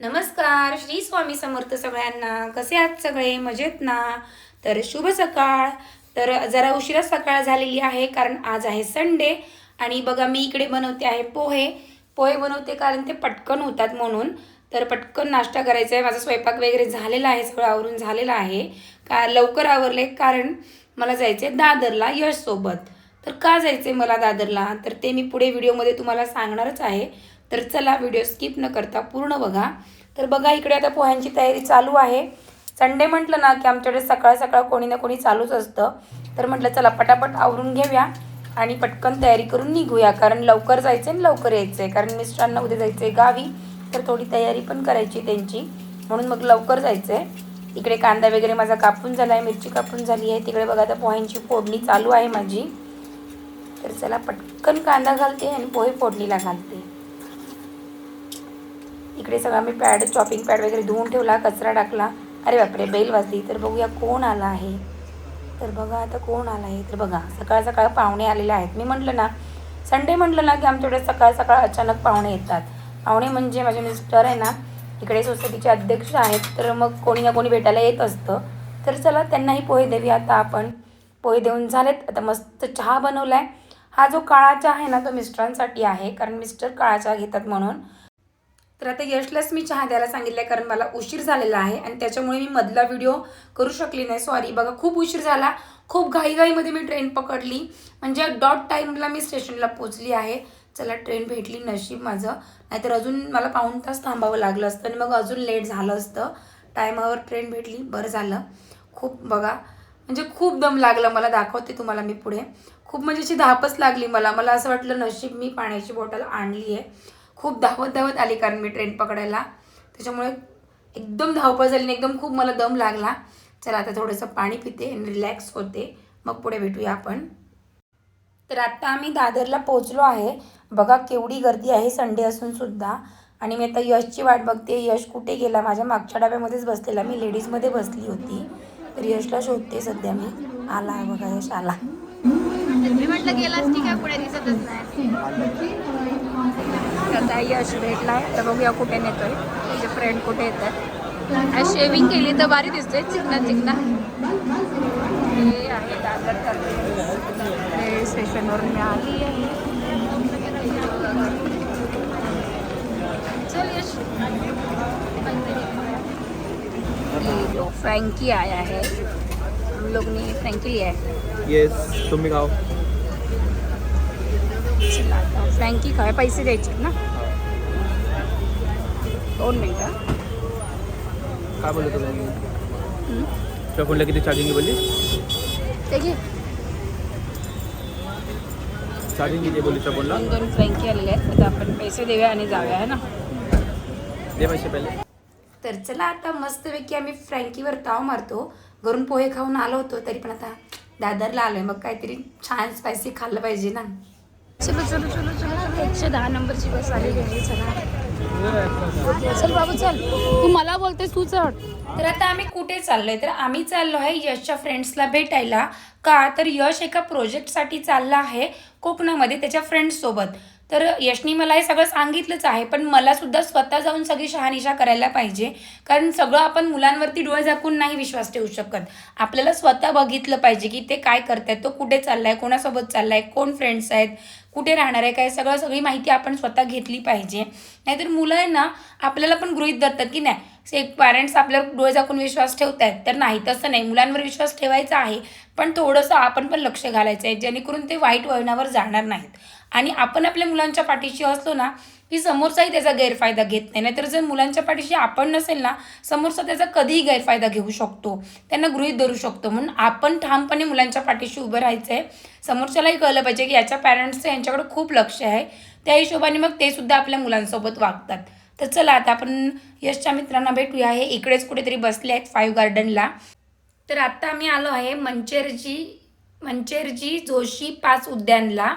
नमस्कार श्री स्वामी समर्थ सगळ्यांना. कसे आहात सगळे? मजेत ना? तर शुभ सकाळ. तर जरा उशिरा सकाळ झालेली आहे कारण आज आहे संडे. आणि बघा मी इकडे बनवते आहे पोहे. पोहे बनवते कारण ते पटकन होतात म्हणून. तर पटकन नाश्ता करायचा आहे. माझा स्वयंपाक वगैरे झालेला आहे सगळं आवरून झालेला आहे. का लवकर आवरले कारण मला जायचं आहे दादरला यशसोबत. तर का जायचं आहे मला दादरला? तर ते मी पुढे व्हिडिओमध्ये तुम्हाला सांगणारच आहे. तर चला व्हिडिओ स्किप न करता पूर्ण बघा. तर बघा इकडे आता पोह्यांची तयारी चालू आहे. संडे म्हटलं ना की आमच्याकडे सकाळ सकाळ कोणी ना कोणी चालूच असतं. तर म्हटलं चला पटापट आवरून घेऊया आणि पटकन तयारी करून निघूया. कारण लवकर जायचं आणि लवकर यायचं आहे कारण मिस्टरांना उद्या जायचं आहे गावी तर थोडी तयारी पण करायची त्यांची. म्हणून मग लवकर जायचं आहे इकडे कांदा वगैरे माझा कापून झाला आहे मिरची कापून झाली आहे. तिकडे बघा आता पोह्यांची फोडणी चालू आहे माझी. तर चला पटकन कांदा घालते आणि पोहे फोडणीला घालते. इकडे सगळा मी पॅड चॉपिंग पॅड वगैरे धुवून ठेवला कचरा टाकला. अरे बापरे बेल वाजली. तर बघूया कोण आला आहे. तर बघा आता कोण आला आहे. तर बघा सकाळ सकाळ पाहुणे आलेले आहेत. मी म्हटलं ना संडे म्हटलं ना की आमच्याकडे सकाळ सकाळ अचानक पाहुणे येतात. पाहुणे म्हणजे माझे मिस्टर आहे ना इकडे सोसायटीचे अध्यक्ष आहेत. तर मग कोणी ना कोणी भेटायला येत असतं. तर चला त्यांनाही पोहे देवी आता आपण. पोहे देऊन झालेत. आता मस्त चहा बनवला आहे हा जो काळा चहा आहे ना तो मिस्टरांसाठी आहे. कारण मिस्टर काळा चहा घेतात म्हणून. तर आता यशलाच मी चहा द्यायला सांगितलं आहे कारण मला उशीर झालेला आहे आणि त्याच्यामुळे मी मधला व्हिडिओ करू शकली नाही. सॉरी बघा खूप उशीर झाला. खूप घाईघाईमध्ये मी ट्रेन पकडली. म्हणजे डॉट टाईमला मी स्टेशनला पोचली आहे. चला ट्रेन भेटली नशीब माझं. नाहीतर अजून मला पाऊण तास थांबावं लागलं असतं आणि मग अजून लेट झालं असतं. टायमावर ट्रेन भेटली बरं झालं. खूप बघा म्हणजे खूप दम लागला मला दाखवते तुम्हाला मी पुढे. खूप म्हणजे अशी धापच लागली मला. मला असं वाटलं नशीब मी पाण्याची बॉटल आणली आहे खूप धावत धावत आली कारण मी ट्रेन पकडायला. त्याच्यामुळे एकदम धावपळ झाली आणि एकदम खूप मला दम लागला. चला आता थोडंसं पाणी पिते आणि रिलॅक्स होते. मग पुढे भेटूया आपण. तर आत्ता आम्ही दादरला पोहोचलो आहे. बघा केवढी गर्दी आहे संडे असूनसुद्धा आणि मी आता यशची वाट बघते. यश कुठे गेला? माझ्या मागच्या डब्यामध्येच बसलेला. मी लेडीजमध्ये बसली होती. तर यशला शोधते सध्या मी. आला बघा यश आला. म्हटलं गेलास ठीक आहे पुढे दिसतच नाही. आता यश भेटला. तर बघूया कुठे नेतोय. तुझे फ्रेंड कुठे येतात. शेविंग केली तर बारी दिसतोय. चिकना चिकना. हे आहे दादर रेल्वे स्टेशनवर मी आली आहे. चल यश. फ्रँकी आया है हम लोग ने फ्रँकी लिया है येस तुम्ही गाव चला आता फ्रँकी काय? पैसे द्यायचे ना? दोन मिनटं काय बोलत तुम्ही? हं? तुझ्या फोनला किती चार्जिंग बोलली? ते घे. चार्जिंग किती बोलली तुझ्या फोनला दोन दोन फ्रँकी आलेले आहेत. आता आपण पैसे देऊया आणि जाऊया है ना? दे पैसे पहिले. तर चला आता मस्तपैकी आम्ही फ्रँकीवर ताव मारतो. घरून पोहे खाऊन आलो होतो तरी पण आता दादरला आलोय. मग काहीतरी छान स्पायसी खाल्लं पाहिजे ना? चलो चलो चलो चलो चलो. एकशे दहा नंबरची बस आलेली आहे चला. चल बाबू चल. तू मला बोलतेस तू चढ. तर आता आम्ही कुठे चाललोय? तर आम्ही चाललो आहे यशच्या फ्रेंड्सला भेटायला. का? तर यश एका प्रोजेक्टसाठी चालला आहे कोकणामध्ये त्याच्या फ्रेंड्ससोबत तर यशनी मला हे सगळं सांगितलंच आहे पण मला सुद्धा स्वतः जाऊन सगळी शहानिशा करायला पाहिजे. कारण सगळं आपण मुलांवरती डोळे झाकून नाही विश्वास ठेवू शकत. आपल्याला स्वतः बघितलं पाहिजे की ते काय करतायत तो कुठे चाललाय कोणासोबत चाललाय कोण फ्रेंड्स आहेत कुठे राहणार आहे काय सगळं सगळी माहिती आपण स्वतः घेतली पाहिजे. नाहीतर मुलं आहे ना आपल्याला पण गृहीत धरतात की नाही एक पॅरेंट्स आपल्यावर डोळे झाकून विश्वास ठेवत आहेत तर नाही तसं नाही. मुलांवर विश्वास ठेवायचा आहे पण थोडंसं आपण पण लक्ष घालायचं आहे जेणेकरून ते वाईट वळणावर जाणार नाहीत. आणि आपण आपल्या मुलांच्या पाठीशी असलो ना की समोरचाही त्याचा गैरफायदा घेत नाही. नाहीतर जर मुलांच्या पाठीशी आपण नसेल ना समोरचा त्याचा कधीही गैरफायदा घेऊ शकतो. त्यांना गृहीत धरू शकतो. म्हणून आपण ठामपणे मुलांच्या पाठीशी उभं राहायचं आहे समोरच्यालाही कळलं पाहिजे की याच्या पॅरेंट्सचं यांच्याकडे खूप लक्ष आहे. त्या हिशोबाने मग ते सुद्धा आपल्या मुलांसोबत वागतात. तर चला आता आपण यशच्या मित्रांना भेटूया. हे इकडेच कुठेतरी बसले आहेत फाईव्ह गार्डनला तर आत्ता आम्ही आलो आहे मंचेरजी मंचेरजी जोशी पाच उद्यानला.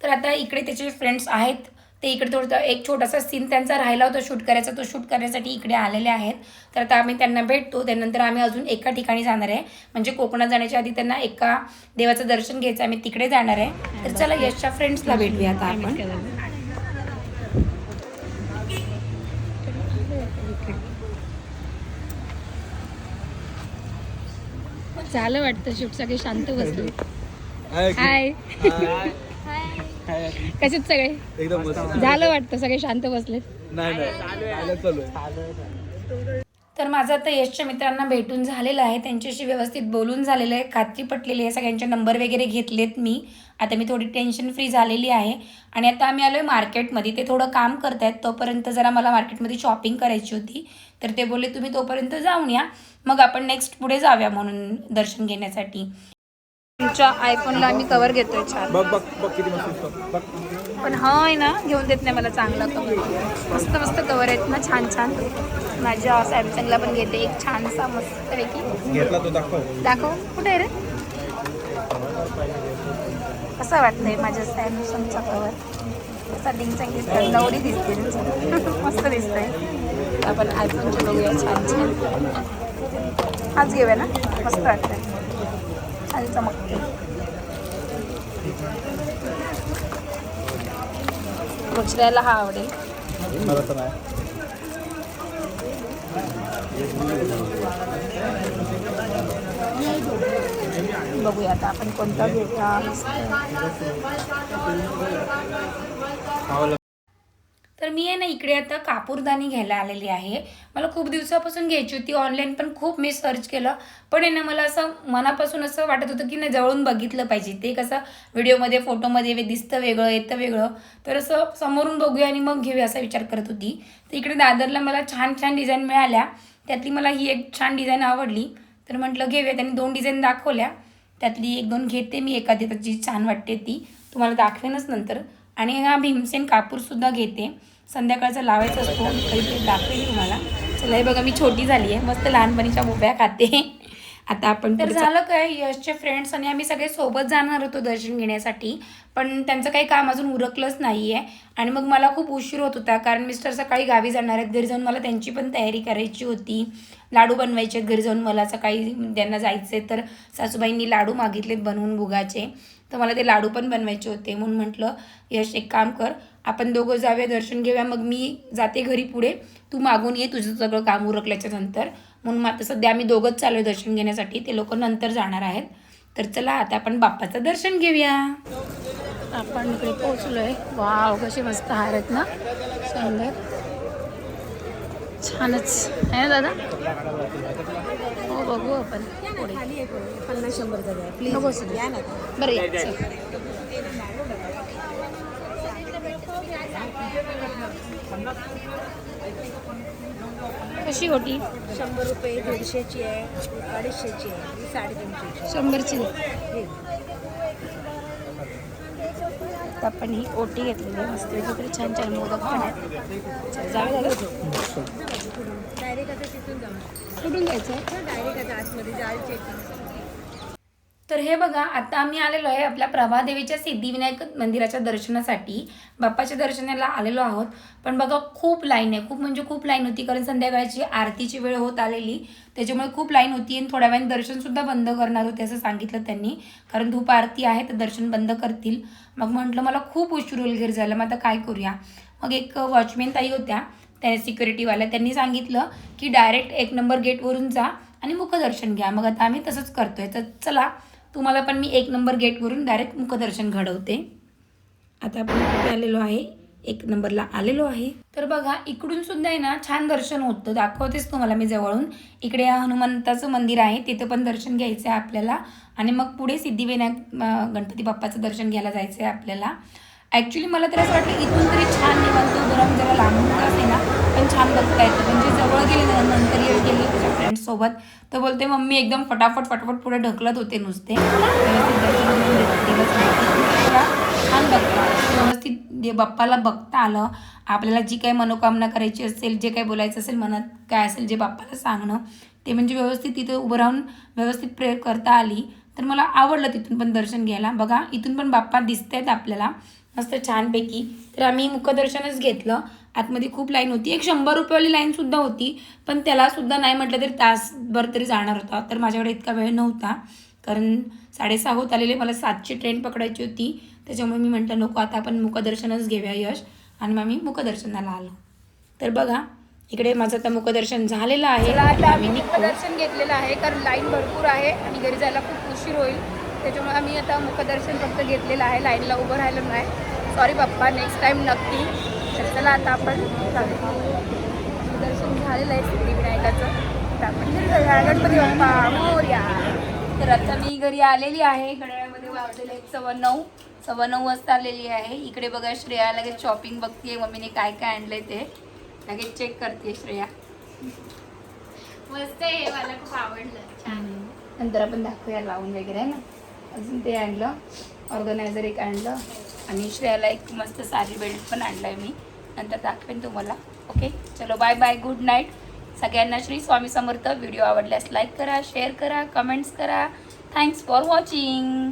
तर आता इकडे त्याचे फ्रेंड्स आहेत. ते इकडे थोडं एक छोटासा सीन त्यांचा राहिला होता शूट करायचा. तो शूट करण्यासाठी इकडे आलेले आहेत. तर आता आम्ही त्यांना भेटतो. त्यानंतर आम्ही अजून एका ठिकाणी जाणार आहे. म्हणजे कोकणात जाण्याच्या आधी त्यांना एका देवाचं दर्शन घ्यायचं. आम्ही तिकडे जाणार आहे. तर चला यशच्या फ्रेंड्सला भेटूया आता आपण. झालं वाटतं शूट सगळे शांत बसले. हाय. कसेच सगळे? एकदम झालं वाटतं सगळे शांत बसलेत. नाही तर माझं आता यशच्या मित्रांना भेटून झालेलं आहे. त्यांच्याशी व्यवस्थित बोलून झालेलं आहे. खात्री पटलेली आहे. सगळ्यांचे नंबर वगैरे घेतलेत मी. आता मी थोडी टेन्शन फ्री झालेली आहे. आणि आता आम्ही आलो आहे मार्केटमध्ये ते थोडं काम करत आहेत तोपर्यंत जरा मला मार्केटमध्ये शॉपिंग करायची होती. तर ते बोलले तुम्ही तोपर्यंत जाऊन या. मग आपण नेक्स्ट पुढे जाऊया म्हणून दर्शन घेण्यासाठी. तुमच्या आयफोनला आम्ही कवर घेतोय छान. मस्त पण हा आहे ना घेऊन देत नाही मला चांगला कवर. मस्त मस्त कवर आहेत ना छान छान. माझ्या सॅमसंगला पण घेते एक छानसा मस्तपैकी. घेतला तो दाखव. दाखव. कुठे आहे रे? कसं वाटतंय माझ्या सॅमसंगचा कवर? असा डिंगचांग दिसतोय नवरी दिसते. मस्त दिसतंय. आपण आयफोनचे बघूया छान छान. हाच घेऊया ना? मस्त वाटतंय. छान चमकते मुचऱ्याला हा आवडेल. बघूया आता आपण कोणता घेऊया मस्त खावं तर मी आहे ना इकडे आता कापूरदानी घ्यायला आलेली आहे. मला खूप दिवसापासून घ्यायची होती. ऑनलाईन पण खूप मी सर्च केलं. पण आहे ना मला असं मनापासून असं वाटत होतं की नाही जवळून बघितलं पाहिजे. ते कसं व्हिडिओमध्ये फोटोमध्ये दिसतं वेगळं येतं वेगळं. तर असं समोरून बघूया आणि मग घेऊया असा विचार करत होती. तर इकडे दादरला मला छान छान डिझाईन मिळाल्या. त्यातली मला ही एक छान डिझाईन आवडली. तर म्हटलं घेऊया त्यांनी दोन डिझाईन दाखवल्या. त्यातली एक दोन घेते मी एखादी जी छान वाटते ती. तुम्हाला दाखवेनच नंतर. आणि हा भीमसेन कापूरसुद्धा घेते. संध्याकाळचा लावायचा असतो. काहीतरी दाखवेल तुम्हाला. चला हे बघा मी छोटी झाली आहे. मस्त लहानपणीच्या मोब्या खाते. आता आपण तर झालं काय यशचे फ्रेंड्स आणि आम्ही सगळे सोबत जाणार होतो दर्शन घेण्यासाठी. पण त्यांचं काही काम अजून उरकलंच नाही आहे आणि मग मला खूप उशीर होत होता कारण मिस्टर सकाळी गावी जाणार आहेत. घरी जाऊन मला त्यांची पण तयारी करायची होती. लाडू बनवायचे आहेत घरी जाऊन. मला सकाळी त्यांना जायचे तर सासूबाईंनी लाडू मागितलेत बनवून बुगाचे. तर मला ते लाडू पण बनवायचे होते म्हणून म्हटलं यश एक काम कर आपण दोघं जाऊया दर्शन घेऊया. मग मी जाते घरी पुढे. तू मागून ये तुझं सगळं काम उरकल्याच्या नंतर. म्हणून मग आता सध्या आम्ही दोघंच चालू आहे दर्शन घेण्यासाठी. ते लोक नंतर जाणार आहेत. तर चला आता आपण बाप्पाचं दर्शन घेऊया. आपण इकडे पोहोचलो आहे वाव कसे मस्त हार आहेत ना? सुंदर. छानच. आहे ना दादा? हो बघू आपण. पुढे पन्नास शंभर. बरं. कशी होती शंभर रुपये दीडशेची आहे अडीचशेची आहे साडेतीनशेची. शंभरची? आपण ही ओटी घेतलेली आहे मस्त तरी छान छान मोदक पण आहेत. डायरेक्ट आता तिथून जाऊ. कुठून जायचं? आहे डायरेक्ट आता आतमध्ये जाल चेक तर हे बघा आता आम्ही आलेलो आहे आपल्या प्रभादेवीच्या सिद्धिविनायक मंदिराच्या दर्शनासाठी. बाप्पाच्या दर्शनाला आलेलो आहोत. पण बघा खूप लाईन आहे. खूप म्हणजे खूप लाईन होती कारण संध्याकाळची आरतीची वेळ होत आलेली. त्याच्यामुळे खूप लाईन होती आणि थोड्या वेळाने दर्शनसुद्धा बंद करणार होते असं सांगितलं त्यांनी. कारण धूप आरती आहे तर दर्शन बंद करतील. मग म्हटलं मला खूप उशीर उलगीर झालं. मग आता काय करूया? मग एक वॉचमॅन ताई होत्या त्या सिक्युरिटीवाल्या त्यांनी सांगितलं की डायरेक्ट एक नंबर गेटवरून जा आणि मुखदर्शन घ्या. मग आता आम्ही तसंच करतोय. तर चला तुम्हाला पण मी एक नंबर गेटवरून डायरेक्ट मुखदर्शन घडवते. आता आपण कुठे आलेलो आहे. एक नंबरला आलेलो आहे. तर बघा इकडून सुद्धा आहे ना छान दर्शन होतं. दाखवतेच तुम्हाला मी जवळून. इकडे हनुमंताचं मंदिर आहे. तिथं पण दर्शन घ्यायचं आहे आपल्याला. आणि मग पुढे सिद्धिविनायक गणपती बाप्पाचं दर्शन घ्यायला जायचं आहे आपल्याला. ॲक्च्युली मला तर असं वाटतं इथून तरी छान निघतो गरम जरा लांबून का असे ना पण छान बघता येतं. फ्रेंड्ससोबत तर बोलते मम्मी एकदम फटाफट फटाफट पुढे ढकलत होते नुसते. व्यवस्थित छान बघता. व्यवस्थित बाप्पाला बघता आलं. आपल्याला जी काही मनोकामना करायची असेल जे काही बोलायचं असेल मनात काय असेल जे बाप्पाला सांगणं ते म्हणजे व्यवस्थित तिथे उभं राहून व्यवस्थित प्रेयर करता आली. तर मला आवडलं तिथून पण दर्शन घ्यायला. बघा इथून पण बाप्पा दिसत आहेत आपल्याला. मस्त छानपैकी. तर आम्ही मुखदर्शनच घेतलं. आतमध्ये खूप लाईन होती. एक शंभर रुपयेवाली लाईनसुद्धा होती पण त्यालासुद्धा नाही म्हटलं तरी तासभर तरी जाणार होता. तर माझ्याकडे इतका वेळ नव्हता. कारण साडेसहा होत आलेले मला सातची ट्रेन पकडायची होती. त्याच्यामुळे मी म्हटलं नको आता आपण मुखदर्शनच घेऊया यश. आणि मग मी मुखदर्शनाला आलो. तर बघा इकडे माझं आता मुखदर्शन झालेलं आहे. आता आम्ही. मुखदर्शन घेतलेलं आहे कारण लाईन भरपूर आहे आणि घरी जायला खूप उशीर होईल. त्याच्यामुळे आम्ही आता मुखदर्शन फक्त घेतलेलं आहे. लाईनला उभं राहिलं नाही. सॉरी पप्पा नेक्स्ट टाईम नक्की. तर चला आता आपण चालू. मुखदर्शन झालेलं आहे सिद्धिविनायकाचं तर आपण जाऊया. गणपती बाप्पा मोरया. तर आता मी घरी आलेली आहे. घड्याळामध्ये वाजलेले आहेत सव्वा नऊ सव्वा नऊ वाजता आलेली आहे. इकडे बघा श्रेया लगेच शॉपिंग बघतीये. मम्मीने काय काय आणलंय ते. लगेच चेक करते श्रेया. मस्त आहे. मला खूप आवडलं. छान. नंतर आपण दाखवूया लावून वगैरे आहे ना? अजून ते आणलं. ऑर्गनायझर एक आणलं. आणि श्रेयाला एक मस्त साडी बेल्ट पण आणलाय मी. नंतर दाखवेन तुम्हाला. ओके चलो बाय बाय गुड नाईट सगळ्यांना श्री स्वामी समर्थ. व्हिडिओ आवडल्यास लाईक करा शेअर करा कमेंट्स करा. Thanks for watching